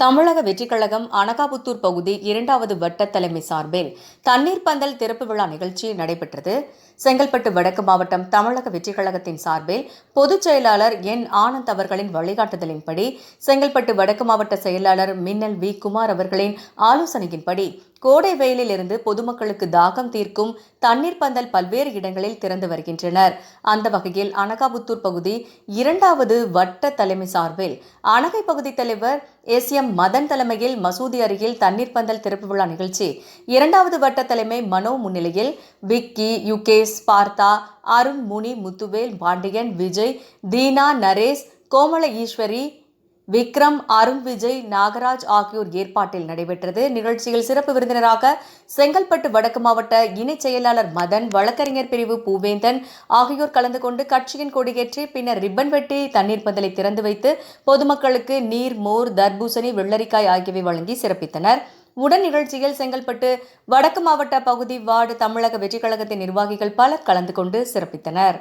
தமிழக வெற்றிக்கழகம் அனகாபுத்தூர் பகுதி இரண்டாவது வட்ட தலைமை சார்பில் தண்ணீர் பந்தல் திறப்பு விழா நிகழ்ச்சி நடைபெற்றது. செங்கல்பட்டு வடக்கு மாவட்டம் தமிழக வெற்றிக்கழகத்தின் சார்பில் பொதுச் செயலாளர் என் ஆனந்த் அவர்களின் வழிகாட்டுதலின்படி செங்கல்பட்டு வடக்கு மாவட்ட செயலாளர் மின்னல் வி. குமார் அவர்களின் ஆலோசனையின்படி கோடை வெயிலில் இருந்து பொதுமக்களுக்கு தாகம் தீர்க்கும் தண்ணீர் பந்தல் பல்வேறு இடங்களில் திறந்து வருகின்றனர். அந்த வகையில் அனகாபுத்தூர் பகுதி இரண்டாவது வட்ட தலைமை சார்பில் அனகை பகுதி தலைவர் எஸ் எம் மதன் தலைமையில் மசூதி அருகில் தண்ணீர் பந்தல் திறப்பு விழா நிகழ்ச்சி இரண்டாவது வட்ட தலைமை மனோ முன்னிலையில் விக்கி யுகேஷ் பார்த்தா அருண் முனி முத்துவேல் பாண்டியன் விஜய் தீனா நரேஷ் கோமல ஈஸ்வரி விக்ரம் அருண் விஜய் நாகராஜ் ஆகியோர் ஏற்பாட்டில் நடைபெற்றது. நிகழ்ச்சியில் சிறப்பு விருந்தினராக செங்கல்பட்டு வடக்கு மாவட்ட இணைச் செயலாளர் மதன் வழக்கறிஞர் பிரிவு பூவேந்தன் ஆகியோர் கலந்து கொண்டு கட்சியின் கொடியேற்றி பின்னர் ரிப்பன் வெட்டி தண்ணீர் பந்தலை திறந்து வைத்து பொதுமக்களுக்கு நீர் மோர் தர்பூசணி வெள்ளரிக்காய் ஆகியவை வழங்கி சிறப்பித்தனர். உடன் நிகழ்ச்சியில் செங்கல்பட்டு வடக்கு மாவட்ட பகுதி வார்டு தமிழக வெற்றிக் கழகத்தின் நிர்வாகிகள் பலர் கலந்து கொண்டு சிறப்பித்தனர்.